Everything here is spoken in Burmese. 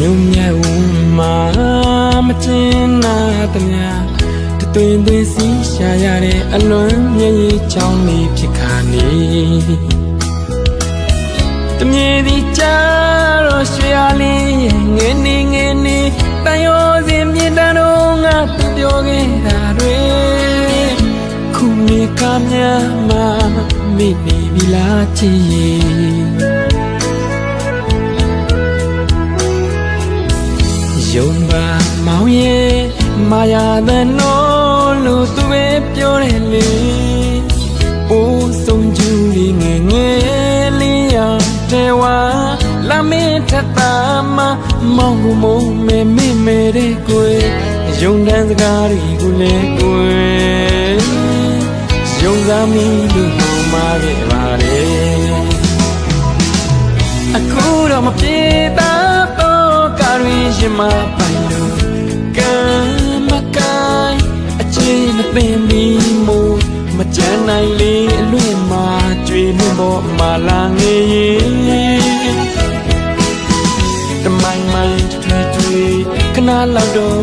ညုံညဲ့ဦးမှာမကျင်းနာတမတသွင်သွင်စီးရှာရတဲ့အလွန်မျက်ရည်ချောင်းလေးဖြစ်ခါနေတမြေဒီကြတော့ရွှေရလေးရဲ့ငယ်နေငယ်နေတန်ရောစင်မြေတန်းတော့ငါသူပြောခဲ့တာတွေခုနေကမြမမိနေပြီလားချ ယုံပါမောင်ရဲ့မာယာတဲ့နော်လို့သူပဲပြောတယ်လေအိုးဆုံးကျူလေးငယ်ငယ်လေးရတဲ့ဝါလာမင်းထက်တာမမောင်ကိုမုံမဲမေမဲတဲ့ကိုယ်ယုံတန်းစကားတွေကိုလည်းကိုယ်ယုံစားမိလို့မောင်မာခဲ့ပါလေအခုတော့မပြေတာတော့ကာရီရှ င်မပိုင်လို့ကံမကိုင်းအချင်းမပင်ပြီးမို့မချမ်းနိုင်လေအလွင့်မှာကြွေမှုပေါ်မှာလာငေးရင်တမိုင်းမိုင်းတွေ့တွေ့ခဏလောက်တော့